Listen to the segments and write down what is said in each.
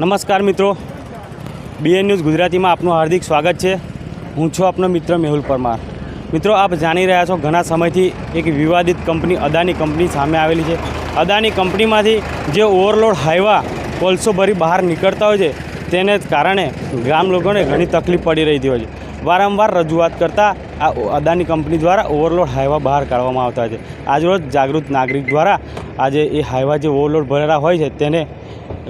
નમસ્કાર મિત્રો. BN news ગુજરાતીમાં આપનું હાર્દિક સ્વાગત છે. હું છું આપનો મિત્ર મેહુલ પરમાર. મિત્રો, આપ જાણી રહ્યા છો ઘણા સમયથી એક વિવાદિત કંપની, અદાની કંપની સામે આવેલી છે. અદાની કંપનીમાંથી જે ઓવરલોડ હાઈવા કોલસો ભરી બહાર નીકળતા હોય છે, તેને કારણે ગામ લોકોને ઘણી તકલીફ પડી રહી હોય છે. વારંવાર રજૂઆત કરતાં આ અદાની કંપની દ્વારા ઓવરલોડ હાઈવા બહાર કાઢવામાં આવતા છે. આજરોજ જાગૃત નાગરિક દ્વારા આજે એ હાઈવા જે ઓવરલોડ ભરેલા હોય છે, તેને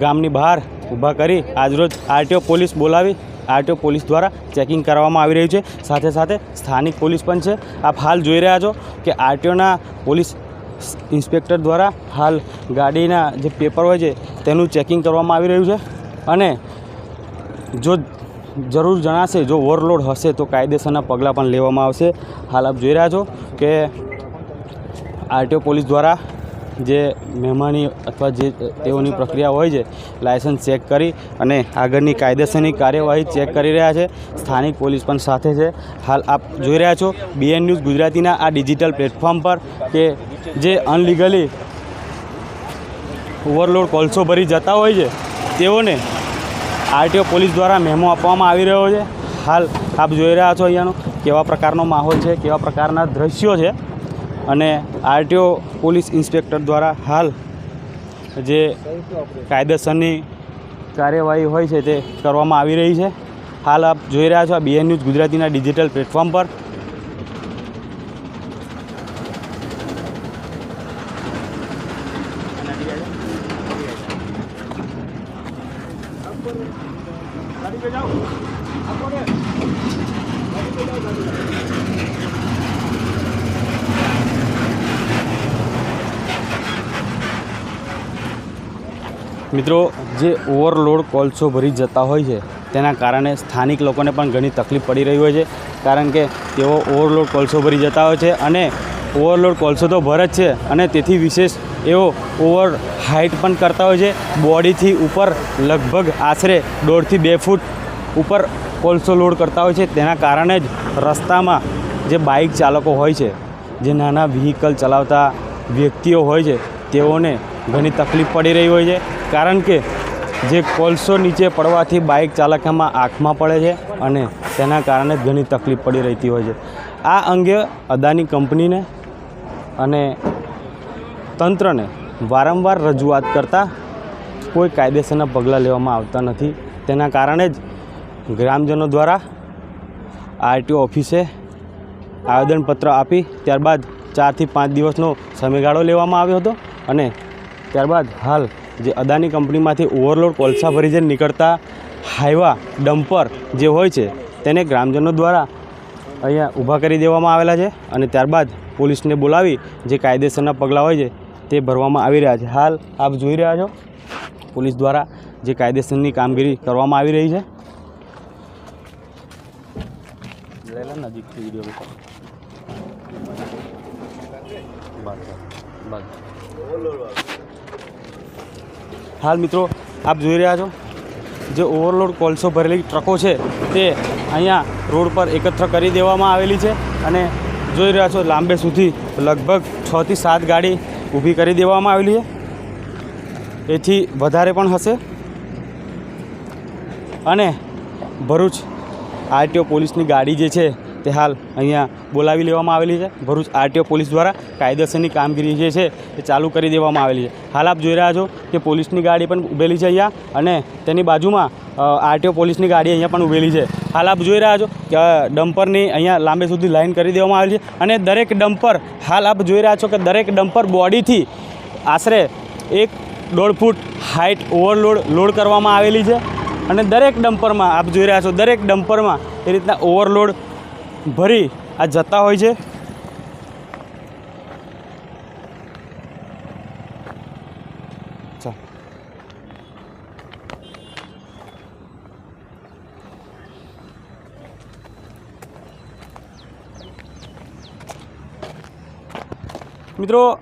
ગામની બહાર ઊભા કરી આજરોજ આરટીઓ પોલીસ બોલાવી. આરટીઓ પોલીસ દ્વારા ચેકિંગ કરવામાં આવી રહ્યું છે. સાથે સાથે સ્થાનિક પોલીસ પણ છે. આપ હાલ જોઈ રહ્યા છો કે આરટીઓના પોલીસ ઇન્સ્પેક્ટર દ્વારા હાલ ગાડીના જે પેપર હોય છે તેનું ચેકિંગ કરવામાં આવી રહ્યું છે. અને જો જરૂર જણાશે, જો ઓવરલોડ હશે તો કાયદેસરના પગલાં પણ લેવામાં આવશે. હાલ આપ જોઈ રહ્યા છો કે આરટીઓ પોલીસ દ્વારા જે મહેમાની અથવા જે તેઓની પ્રક્રિયા હોય છે, લાયસન્સ ચેક કરી અને આગળની કાયદેસરની કાર્યવાહી ચેક કરી રહ્યા છે. સ્થાનિક પોલીસ પણ સાથે છે. હાલ આપ જોઈ રહ્યા છો બીએન ન્યૂઝ ગુજરાતીના આ ડિજિટલ પ્લેટફોર્મ પર કે જે અનલીગલી ઓવરલોડ કોલસો ભરી જતા હોય છે, તેઓને આરટીઓ પોલીસ દ્વારા મેમો આપવામાં આવી રહ્યો છે. હાલ આપ જોઈ રહ્યા છો અહીંયાનો કેવા પ્રકારનો માહોલ છે, કેવા પ્રકારના દ્રશ્યો છે. અને આરટીઓ પોલીસ ઇન્સ્પેક્ટર દ્વારા હાલ જે કાયદેસરની કાર્યવાહી હોય છે તે કરવામાં આવી રહી છે. હાલ આપ જોઈ રહ્યા છો આ બીએન ન્યૂઝ ગુજરાતીના ડિજિટલ પ્લેટફોર્મ પર. મિત્રો, જે ઓવરલોડ કોલસો ભરી જતા હોય છે, તેના કારણે સ્થાનિક લોકોને પણ ઘણી તકલીફ પડી રહી હોય છે, કારણ કે તેઓ ઓવરલોડ કોલસો ભરી જતા હોય છે અને ઓવરલોડ કોલસો તો ભર જ છે અને તેથી વિશેષ એઓ ઓવર હાઇટ પણ કરતા હોય છે, બોડીથી ઉપર લગભગ આશરે દોઢથી બે ફૂટ ઉપર કોલસો લોડ કરતા હોય છે, તેના કારણે જ રસ્તામાં જે બાઇક ચાલકો હોય છે, જે નાના વ્હીકલ ચલાવતા વ્યક્તિઓ હોય છે, તેઓને ઘણી તકલીફ પડી રહી હોય છે. કારણ કે જે કોલસો નીચે પડવાથી બાઇક ચાલકમાં આંખમાં પડે છે અને તેના કારણે ઘણી તકલીફ પડી રહેતી હોય છે. આ અંગે અદાની કંપનીને અને તંત્રને વારંવાર રજૂઆત કરતાં કોઈ કાયદેસરના પગલાં લેવામાં આવતા નથી. તેના કારણે જ ગ્રામજનો દ્વારા આરટીઓ ઓફિસે આવેદનપત્ર આપી ત્યારબાદ ચારથી પાંચ દિવસનો સમયગાળો લેવામાં આવ્યો હતો અને ત્યારબાદ હાલ જે અદાની કંપનીમાંથી ઓવરલોડ કોલસા ભરી જે નીકળતા હાઈવા ડમ્પર જે હોય છે, તેને ગ્રામજનો દ્વારા અહીંયા ઊભા કરી દેવામાં આવેલા છે અને ત્યારબાદ પોલીસને બોલાવી જે કાયદેસરના પગલાં હોય છે, તે ભરવામાં આવી રહ્યા છે. હાલ આપ જોઈ રહ્યા છો, પોલીસ દ્વારા જે કાયદેસરની કામગીરી કરવામાં આવી રહી છે. નજીકથી વીડિયો હાલ મિત્રો, આપ જોઈ રહ્યા છો, જે ઓવરલોડ કોલસો ભરેલી ટ્રકો છે, તે અહીંયા રોડ પર એકત્ર કરી દેવામાં આવેલી છે અને જોઈ રહ્યા છો, લાંબે સુધી લગભગ છથી સાત ગાડી ઊભી કરી દેવામાં આવેલી છે. એથી વધારે પણ હશે. અને ભરૂચ આરટીઓ પોલીસની ગાડી જે છે તે હાલ અહીંયા બોલાવી લેવામાં આવેલી છે. ભરૂચ આરટીઓ પોલીસ દ્વારા કાયદેસરની કામગીરી જે છે એ ચાલુ કરી દેવામાં આવેલી છે. હાલ આપ જોઈ રહ્યા છો કે પોલીસની ગાડી પણ ઊભેલી છે અહીંયા અને તેની બાજુમાં આરટીઓ પોલીસની ગાડી અહીંયા પણ ઊભેલી છે. હાલ આપ જોઈ રહ્યા છો કે ડમ્પરની અહીંયા લાંબે સુધી લાઈન કરી દેવામાં આવેલી છે અને દરેક ડમ્પર, હાલ આપ જોઈ રહ્યા છો કે દરેક ડમ્પર બોડીથી આશરે એક દોઢ ફૂટ હાઇટ ઓવરલોડ લોડ કરવામાં આવેલી છે અને દરેક ડમ્પરમાં, આપ જોઈ રહ્યા છો દરેક ડમ્પરમાં એ રીતના ઓવરલોડ ભરી આ જતા હોય છે. મિત્રો,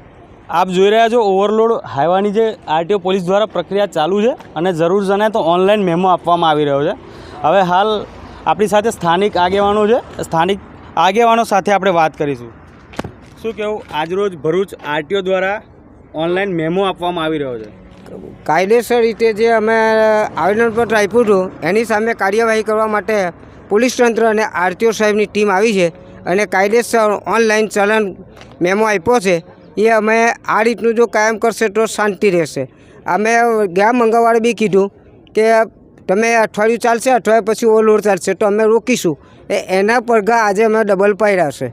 આપ જોઈ રહ્યા છો ઓવરલોડ હાઈવાની જે આરટીઓ પોલીસ દ્વારા પ્રક્રિયા ચાલુ છે અને જરૂર જણાય તો ઓનલાઈન મેમો આપવામાં આવી રહ્યો છે. હવે હાલ આપણી સાથે સ્થાનિક આગેવાનો છે. સ્થાનિક આગેવાનો સાથે આપણે વાત કરીશું. શું કહેવું આજરોજ ભરૂચ આરટીઓ દ્વારા ઓનલાઈન મેમો આપવામાં આવી રહ્યો છે. કાયદેસર રીતે જે અમે આવેદનપત્ર આપ્યું હતું, એની સામે કાર્યવાહી કરવા માટે પોલીસ તંત્ર અને આરટીઓ સાહેબની ટીમ આવી છે અને કાયદેસર ઓનલાઈન ચલણ મેમો આપ્યો છે. એ અમે આ રીતનું જો કાયમ કરશે તો શાંતિ રહેશે. અમે ગયા મંગળવારે બી કીધું કે તમે અઠવાડિયું ચાલશે અઠવાડિયા પછી ઓવરલોડ ચાલશે તો અમે રોકીશું. એ એના પડઘા આજે અમે ડબલ પાડ્યા છે.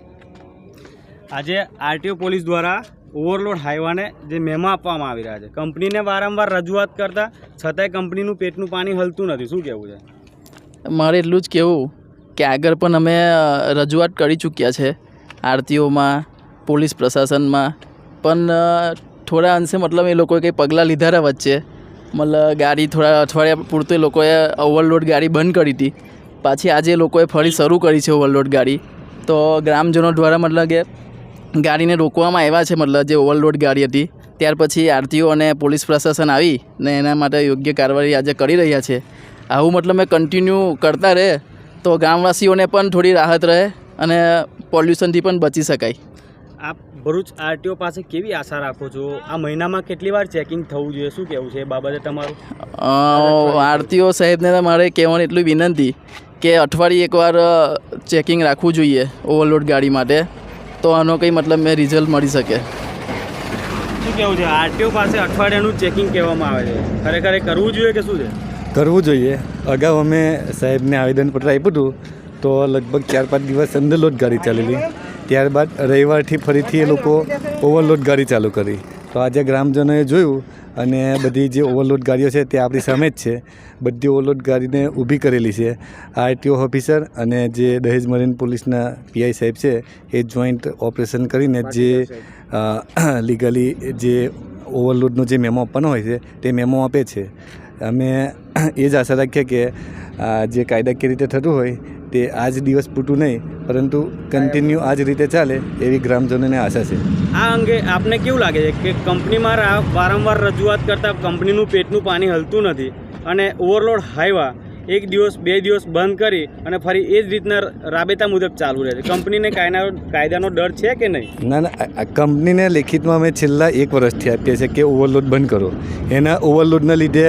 આજે આરટીઓ પોલીસ દ્વારા ઓવરલોડ હાઈવાને જે મેમો આપવામાં આવી રહ્યા છે. કંપનીને વારંવાર રજૂઆત કરતા છતાંય કંપનીનું પેટનું પાણી હલતું નથી. શું કહેવું છે? મારે એટલું જ કહેવું કે આગળ પણ અમે રજૂઆત કરી ચૂક્યા છે આરતીઓમાં પોલીસ પ્રશાસનમાં. પણ થોડા અંશે મતલબ એ લોકોએ કંઈ પગલાં લીધા રહ્યા વચ્ચે. મતલબ ગાડી થોડા અઠવાડિયા પૂરતે લોકોએ ઓવરલોડ ગાડી બંધ કરી હતી. પાછી આજે લોકોએ ફરી શરૂ કરી છે ઓવરલોડ ગાડી. તો ગ્રામજનો દ્વારા મતલબ કે ગાડીને રોકવામાં આવ્યા છે, મતલબ જે ઓવરલોડ ગાડી હતી. ત્યાર પછી આરટીઓ અને પોલીસ પ્રશાસન આવી ને એના માટે યોગ્ય કાર્યવાહી આજે કરી રહ્યા છે. આવું મતલબ મેં કન્ટિન્યુ કરતા રહે તો ગામવાસીઓને પણ થોડી રાહત રહે અને પોલ્યુશનથી પણ બચી શકાય. આપ ભરૂચ આરટીઓ પાસે કેવી આશા રાખો છો? આ મહિનામાં કેટલી વાર ચેકિંગ થવું જોઈએ? શું કહેવું છે એ બાબતે તમારું? આરટીઓ સાહેબને મારે કહેવાની એટલી વિનંતી કે અઠવાડિયે એકવાર ચેકિંગ રાખવું જોઈએ ઓવરલોડ ગાડી માટે. તો આનો કંઈ મતલબ મેં રિઝલ્ટ મળી શકે. શું કહેવું છે? આરટીઓ પાસે અઠવાડિયાનું ચેકિંગ કહેવામાં આવે છે. ખરેખર એ કરવું જોઈએ કે શું છે? કરવું જોઈએ. અગાઉ અમે સાહેબને આવેદનપત્ર આપ્યું હતું તો લગભગ ચાર પાંચ દિવસ અંડરલોડ ગાડી ચાલેલી. ત્યારબાદ રવિવારથી ફરીથી એ લોકો ઓવરલોડ ગાડી ચાલુ કરી. તો આજે ગ્રામજનોએ જોયું અને બધી જે ઓવરલોડ ગાડીઓ છે તે આપણી સામે જ છે. બધી ઓવરલોડ ગાડીને ઊભી કરેલી છે. આરટીઓ ઓફિસર અને જે દહેજ મરીન પોલીસના પીઆઈ સાહેબ છે, એ જોઈન્ટ ઓપરેશન કરીને જે લીગલી જે ઓવરલોડનો જે મેમો આપવાનો હોય છે, તે મેમો આપે છે. અમે એ જ આશા રાખીએ કે જે કાયદાકીય રીતે થતું હોય, તે આજ દિવસ પૂરતું નહીં પરંતુ કન્ટિન્યુ આ જ રીતે ચાલે એવી ગ્રામજનોને આશા છે. આ અંગે આપને કેવું લાગે છે કે કંપનીમાં વારંવાર રજૂઆત કરતાં કંપનીનું પેટનું પાણી હલતું નથી અને ઓવરલોડ હાઈવા એક દિવસ, બે દિવસ બંધ કરી અને ફરી એ જ રીતના રાબેતા મુજબ ચાલુ રહે છે. કંપનીને કાયદા કાયદાનો ડર છે કે નહીં? ના ના કંપનીને લેખિતમાં અમે છેલ્લા એક વર્ષથી આપીએ છીએ કે ઓવરલોડ બંધ કરો. એના ઓવરલોડના લીધે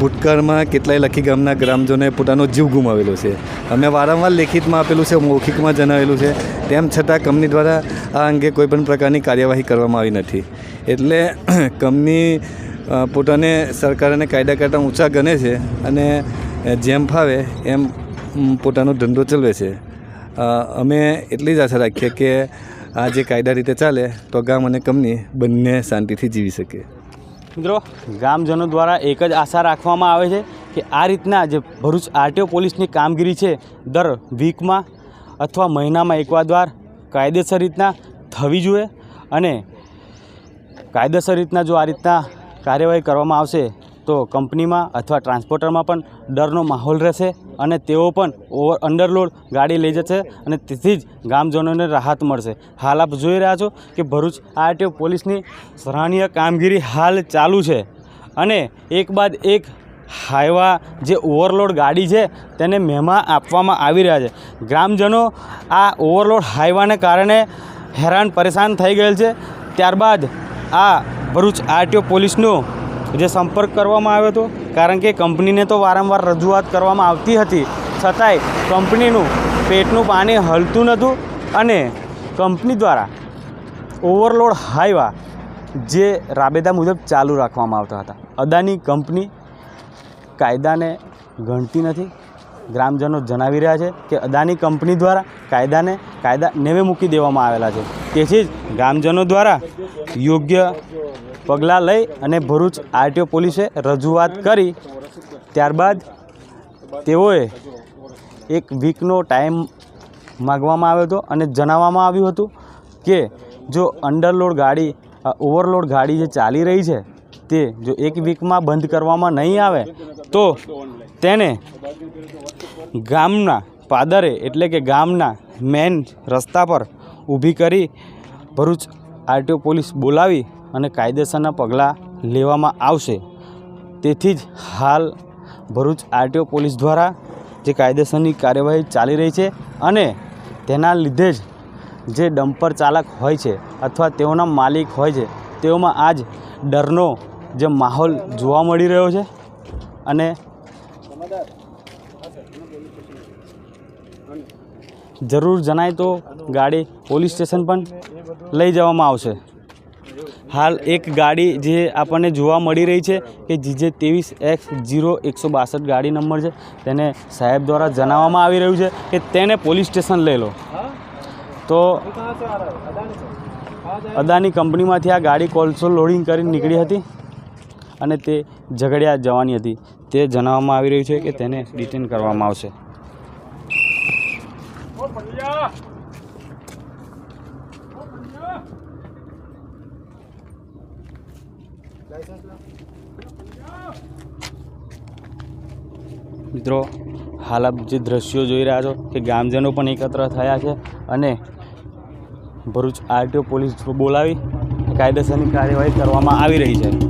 ભૂતકાળમાં કેટલાય લખી ગામના ગ્રામજનોએ પોતાનો જીવ ગુમાવેલો છે. અમે વારંવાર લેખિતમાં આપેલું છે, મૌખિકમાં જણાવેલું છે. તેમ છતાં કંપની દ્વારા આ અંગે કોઈ પણ પ્રકારની કાર્યવાહી કરવામાં આવી નથી. એટલે કંપની પોતાને સરકાર અને કાયદા કરતાં ઊંચા ગણે છે અને જેમ ફાવે એમ પોતાનો ધંધો ચલાવે છે. અમે એટલી જ આશા રાખીએ કે આ જે કાયદા રીતે ચાલે તો ગામ અને કંપની બંને શાંતિથી જીવી શકે. મિત્રો, ગામજનો દ્વારા એક જ આશા રાખવામાં આવે છે કે આ રીતના જે ભરૂચ આરટીઓ પોલીસની કામગીરી છે, દર વીકમાં અથવા મહિનામાં એકવાર દ્વાર કાયદેસર રીતના થવી જોઈએ અને કાયદેસર રીતના જો આ રીતના કાર્યવાહી કરવામાં આવશે તો કંપનીમાં અથવા ટ્રાન્સપોર્ટરમાં પણ ડરનો માહોલ રહેશે અને તેઓ પણ ઓવર અંડરલોડ ગાડી લઈ જશે અને તેથી જ ગામજનોને રાહત મળશે. હાલ આપ જોઈ રહ્યા છો કે ભરૂચ આરટીઓ પોલીસની સરાહનીય કામગીરી હાલ ચાલુ છે અને એક બાદ એક હાઈવા જે ઓવરલોડ ગાડી છે તેને મહેમા આપવામાં આવી રહ્યા છે. ગ્રામજનો આ ઓવરલોડ હાઈવાને કારણે હેરાન પરેશાન થઈ ગયેલ છે. ત્યારબાદ આ ભરૂચ આરટીઓ પોલીસનો જે સંપર્ક કરવામાં આવ્યો હતો, કારણ કે કંપનીને તો વારંવાર રજૂઆત કરવામાં આવતી હતી. છતાંય કંપનીનું પેટનું પાણી હલતું નહોતું અને કંપની દ્વારા ઓવરલોડ હાઈવા જે રાબેતા મુજબ ચાલુ રાખવામાં આવતા હતા. અદાની કંપની કાયદાને ગણતી નથી. ગ્રામજનો જણાવી રહ્યા છે કે અદાની કંપની દ્વારા કાયદાને કાયદા નેવે મૂકી દેવામાં આવેલા છે. તેથી જ ગ્રામજનો દ્વારા યોગ્ય પગલાં લઈ અને ભરૂચ આરટીઓ પોલીસે રજૂઆત કરી. ત્યારબાદ તેઓએ એક વીકનો ટાઈમ માગવામાં આવ્યો હતો અને જણાવવામાં આવ્યું હતું કે જો અંડરલોડ ગાડી ઓવરલોડ ગાડી જે ચાલી રહી છે, તે જો એક વીકમાં બંધ કરવામાં નહીં આવે, તો તેને ગામના પાદરે એટલે કે ગામના મેન રસ્તા પર ઊભી કરી ભરૂચ આરટીઓ પોલીસ બોલાવી અને કાયદેસરના પગલાં લેવામાં આવશે. તેથી જ હાલ ભરૂચ આરટીઓ પોલીસ દ્વારા જે કાયદેસરની કાર્યવાહી ચાલી રહી છે અને તેના લીધે જ જે ડમ્પર ચાલક હોય છે અથવા તેઓના માલિક હોય છે, તેઓમાં આજ ડરનો જે માહોલ જોવા મળી રહ્યો છે. અને જરૂર જણાય તો ગાડી પોલીસ સ્ટેશન પણ લઈ જવામાં આવશે. હાલ એક ગાડી જે આપણને જોવા મળી રહી છે કે જીજે ત્રેવીસ એક્સ જીરો એકસો બાસઠ ગાડી નંબર છે. તેને સાહેબ દ્વારા જણાવવામાં આવી રહ્યું છે કે તેને પોલીસ સ્ટેશન લઈ લો. તો અદાની કંપનીમાંથી આ ગાડી કોલસો લોડિંગ કરીને નીકળી હતી અને તે ઝઘડિયા જવાની હતી. તે જણાવવામાં આવી રહ્યું છે કે તેને ડિટેન કરવામાં આવશે. મિત્રો, હાલ આપ જે દ્રશ્યો જોઈ રહ્યા છો કે ગામજનો પણ એકત્ર થયા છે અને ભરૂચ આરટીઓ પોલીસ બોલાવી કાયદેસરની કાર્યવાહી કરવામાં આવી રહી છે.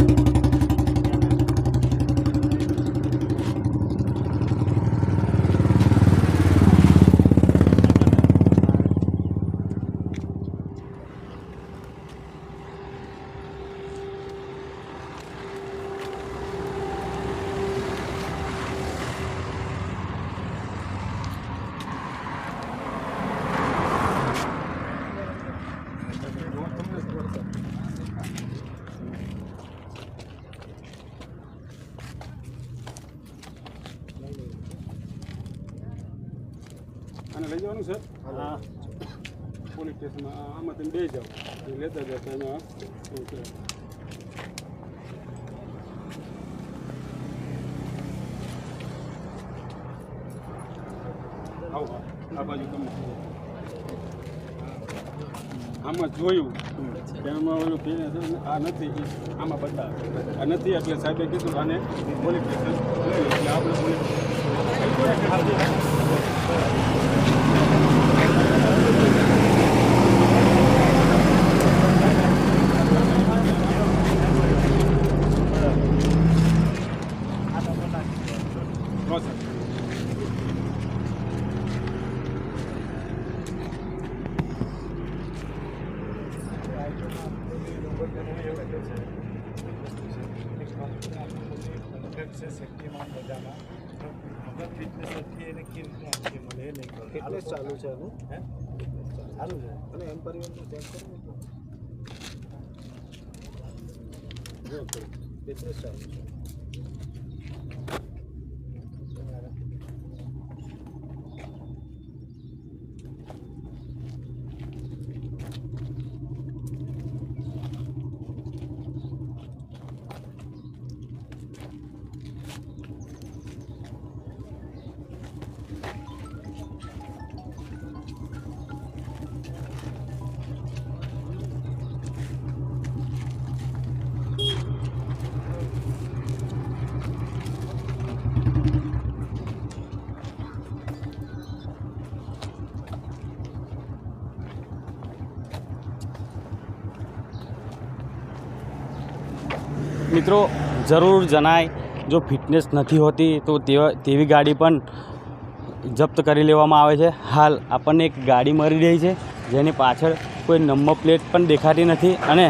અને લઈ જવાનું છે? હા. પોલીસ સ્ટેશનમાં આમાં તમે બે જાઓ. લેતા જાઓ તો એમાં શું છે? આવો આ બાજુ તમે આમાં જોયું. એમાં ઓલું કે આ નથી આમાં બધા આ નથી એટલે સાહેબે કીધું આને પોલીસ સ્ટેશન એટલે આપણે police Sen sektiğim an hocama. Ama fitness ettiği yeni kirli. Process fitness ચાલુ છે એનું ચાલુ છે. અને એમ પરિવર્તન ચેક કરો ફિટનેસ ચાલુ છે. મિત્રો, જરૂર જણાય, જો ફિટનેસ નથી હોતી, તો તેવા ગાડી પણ જપ્ત કરી લેવામાં આવે છે. હાલ આપણને એક ગાડી મળી રહી છે, જેની પાછળ કોઈ નંબર પ્લેટ પણ દેખાતી નથી અને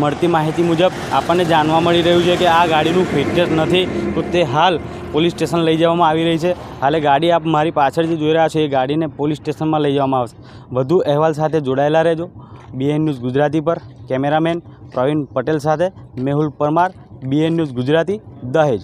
મળતી માહિતી મુજબ આપણને જાણવા મળી રહ્યું છે કે આ ગાડીનું ફિટનેસ નથી, તો તે હાલ પોલીસ સ્ટેશન લઈ જવામાં આવી રહી છે. હાલે ગાડી આપ મારી પાછળ જે જોઈ રહ્યા છો, એ ગાડીને પોલીસ સ્ટેશનમાં લઈ જવામાં આવશે. વધુ અહેવાલ સાથે જોડાયેલા રહેજો. બીએન ન્યૂઝ ગુજરાતી પર, કેમેરામેન પ્રવીણ પટેલ સાથે મેહુલ પરમાર બીએન ન્યૂઝ ગુજરાતી દહેજ